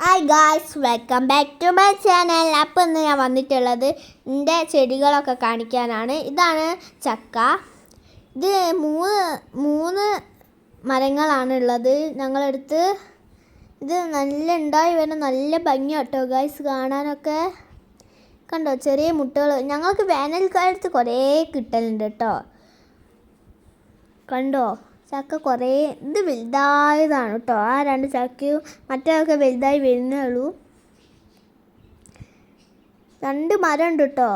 Hi guys welcome back to my channel അപ്പോൾ ഇന്ന് ഞാൻ വന്നിട്ടുള്ളത് എന്റെ ചെടികളൊക്കെ കാണിക്കാനാണ്. ഇതാണ് ചക്ക. ഇത് മൂന്ന് മൂന്ന് മരങ്ങളാണ് ഉള്ളത്. ഞങ്ങളെടുത്ത് ഇത് നല്ല ഉണ്ടായി വരുന്ന നല്ല ഭംഗി കേട്ടോ ഗായ്സ് കാണാനൊക്കെ. കണ്ടോ ചെറിയ മുട്ടകൾ ഞങ്ങൾക്ക് വേനൽക്കാലത്ത് കുറേ കിട്ടലുണ്ട് കേട്ടോ. കണ്ടോ? ചക്ക കുറേ ഇത് വലുതായതാണ് കേട്ടോ. ആ രണ്ട് ചക്കയും മറ്റൊക്കെ വലുതായി വരുന്നേ ഉള്ളൂ. രണ്ട് മരം ഉണ്ട് കേട്ടോ.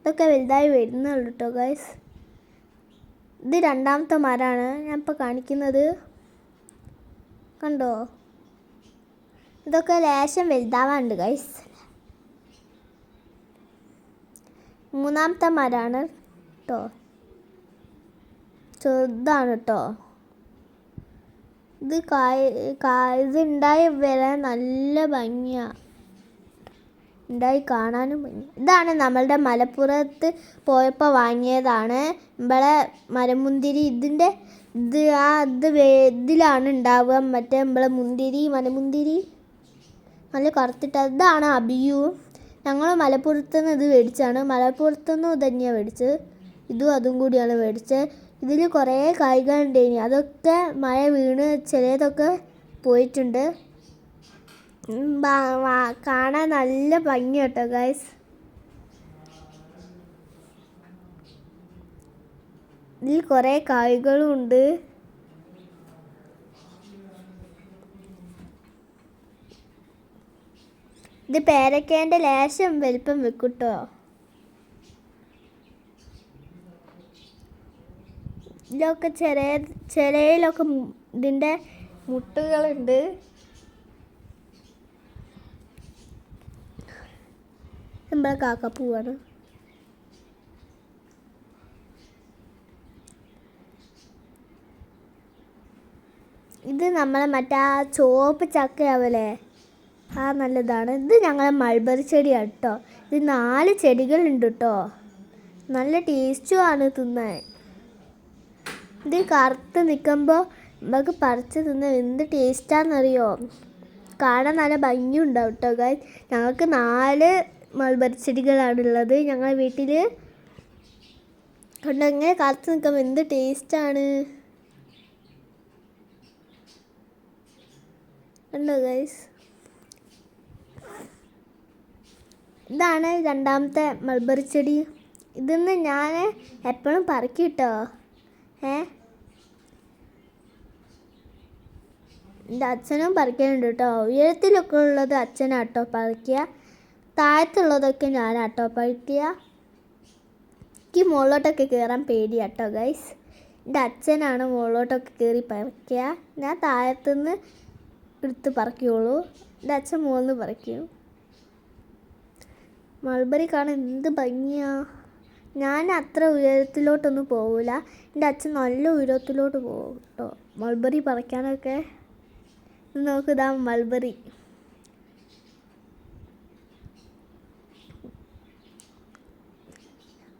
ഇതൊക്കെ വലുതായി വരുന്നേ ഉള്ളൂ കേട്ടോ ഗൈസ് ഇത് രണ്ടാമത്തെ മരമാണ്. ഞാൻ ഇപ്പോൾ കാണിക്കുന്നത് കണ്ടോ? ഇതൊക്കെ ലേശം വലുതാവാണ്ട് ഗൈസ് മൂന്നാമത്തെ മരമാണ് കേട്ടോ. ചെറുതാണ് കേട്ടോ ഇത് കായ് ഇത് ഉണ്ടായി വരാൻ നല്ല ഭംഗിയാണ് ഉണ്ടായി കാണാനും ഭംഗി. ഇതാണ് നമ്മളുടെ മലപ്പുറത്ത് പോയപ്പോൾ വാങ്ങിയതാണ്. നമ്മളെ മരമുന്തിരി ഇതിന്റെ ഇത് ആ ഇത് ഇതിലാണ് ഉണ്ടാവുക മറ്റേ നമ്മളെ മുന്തിരി മലമുന്തിരി നല്ല കറുത്തിട്ട് ഇതാണ് അബിയു. ഞങ്ങൾ മലപ്പുറത്ത് നിന്ന് ഇത് മേടിച്ചാണ് മലപ്പുറത്ത് നിന്ന് തന്നെയാണ് മേടിച്ചത്. ഇതും അതും കൂടിയാണ് മേടിച്ചത്. ഇതിൽ കുറേ കായ്കൾ ഉണ്ടായിരുന്നു അതൊക്കെ മഴ വീണ് ചിലതൊക്കെ പോയിട്ടുണ്ട്. കാണാൻ നല്ല ഭംഗി കേട്ടോ ഗൈസ് ഇതിൽ കുറേ കായ്കളും ഉണ്ട്. ഇത് പേരക്കേന്റെ ലേശം വലിപ്പം വെക്കൂട്ടോ ഇതിലൊക്കെ ചെറിയ ചിലയിലൊക്കെ ഇതിന്റെ മുട്ടുകളുണ്ട്. നമ്മളെ കാക്കപ്പൂവാണ് ഇത് നമ്മളെ മറ്റേ ആ ചുവപ്പ് ചക്കയാവല്ലേ ആ നല്ലതാണ്. ഇത് ഞങ്ങളെ മൾബറി ചെടിയാണ് കേട്ടോ ഇത് നാല് ചെടികളുണ്ട് കേട്ടോ നല്ല ടേസ്റ്റുമാണ് തിന്നാൻ. ഇത് കറുത്ത് നിൽക്കുമ്പോൾ നമുക്ക് പറിച്ച് തിന്നാൻ എന്ത് ടേസ്റ്റാണെന്നറിയോ കാണാൻ നല്ല ഭംഗിയുണ്ടാവും കേട്ടോ ഗായ് ഞങ്ങൾക്ക് നാല് മൾബറി ചെടികളാണുള്ളത് ഞങ്ങളുടെ വീട്ടിൽ കണ്ടോ ഇങ്ങനെ കറുത്ത് നിൽക്കുമ്പോൾ എന്ത് ടേസ്റ്റാണ്? ഉണ്ടോ ഗൈസ് ഇതാണ് രണ്ടാമത്തെ മൾബറി ചെടി. ഇതെന്ന് ഞാൻ എപ്പോഴും പറക്കി കേട്ടോ എന്റെ അച്ഛനും പറിക്കുന്നുണ്ട് കേട്ടോ ഉയരത്തിലൊക്കെ ഉള്ളത് അച്ഛനാട്ടോ പറിക്കുക. താഴത്തുള്ളതൊക്കെ ഞാനാട്ടോ പറിക്കുക. എനിക്ക് മുകളിലോട്ടൊക്കെ കയറാൻ പേടിയാട്ടോ ഗൈസ് എന്റെ അച്ഛനാണ് മുകളിലോട്ടൊക്കെ കയറി പറിക്കുക. ഞാൻ താഴത്തുനിന്ന് എടുത്ത് പറിക്കുള്ളൂ. എന്റെ അച്ഛൻ മുകളിൽ നിന്ന് പറിക്കും. മൾബറി കാണാൻ എന്ത് ഭംഗിയാ. ഞാൻ അത്ര ഉയരത്തിലോട്ടൊന്നും പോവില്ല. എന്റെ അച്ഛൻ നല്ല ഉയരത്തിലോട്ട് പോകും കേട്ടോ മൾബറി പറിക്കാനൊക്കെ ഇത് നോക്ക് ഇതാ മൾബറി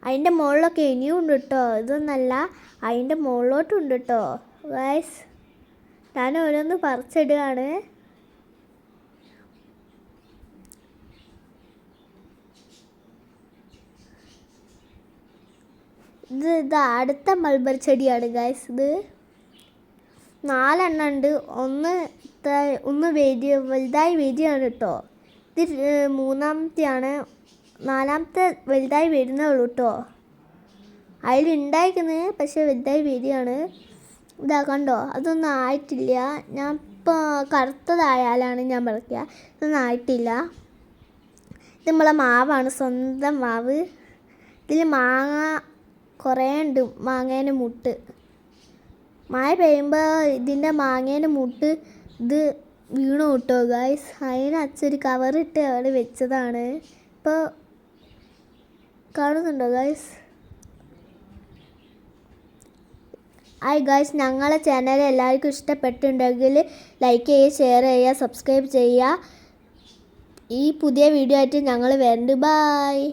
അതിന്റെ മുകളിലൊക്കെ ഇനിയും ഉണ്ട് കേട്ടോ ഇതൊന്നല്ല അതിന്റെ മുകളിലോട്ടുണ്ട് കേട്ടോ വയസ് ഞാൻ ഓരോന്ന് പറിച്ചിടുകയാണ്. ഇത് ഇത് അടുത്ത മൾബറി ചെടിയാണ് ഗായ്സ് ഇത് നാലെണ്ണം ഉണ്ട് ഒന്ന് ത- ഒന്ന് വേദി വലുതായി വേദിയാണ് കേട്ടോ. ഇത് മൂന്നാമത്തെയാണ് നാലാമത്തെ വലുതായി വരുന്നേ ഉള്ളൂ കേട്ടോ. അതിലുണ്ടായിരിക്കുന്നത് പക്ഷെ വലുതായി വരികയാണ്. ഇതാ കണ്ടോ അതൊന്നും ആയിട്ടില്ല. ഞാൻ ഇപ്പോൾ കറുത്തതായാലാണ് ഞാൻ പറയുക ഇതൊന്നും ആയിട്ടില്ല. ഇത് നമ്മളെ മാവാണ് സ്വന്തം മാവ്. ഇതിൽ മാങ്ങ കുറേ ഉണ്ട് മാങ്ങേന്റെ മുട്ട്. മഴ പെയ്യുമ്പോൾ ഇതിന്റെ മാങ്ങേന്റെ മുട്ട് ഇത് വീണു കൂട്ടോ ഗായ്സ് അതിന് അച്ഛൊരു കവറിട്ട് അവിടെ വെച്ചതാണ്. ഇപ്പോൾ കാണുന്നുണ്ടോ ഗായ്സ് ഹായ് ഗായ്സ് ഞങ്ങളെ ചാനൽ എല്ലാവർക്കും ഇഷ്ടപ്പെട്ടിട്ടുണ്ടെങ്കിൽ ലൈക്ക് ചെയ്യുക ഷെയർ ചെയ്യുക സബ്സ്ക്രൈബ് ചെയ്യുക. ഈ പുതിയ വീഡിയോ ആയിട്ട് ഞങ്ങൾ വരുന്നുണ്ട് ബായ്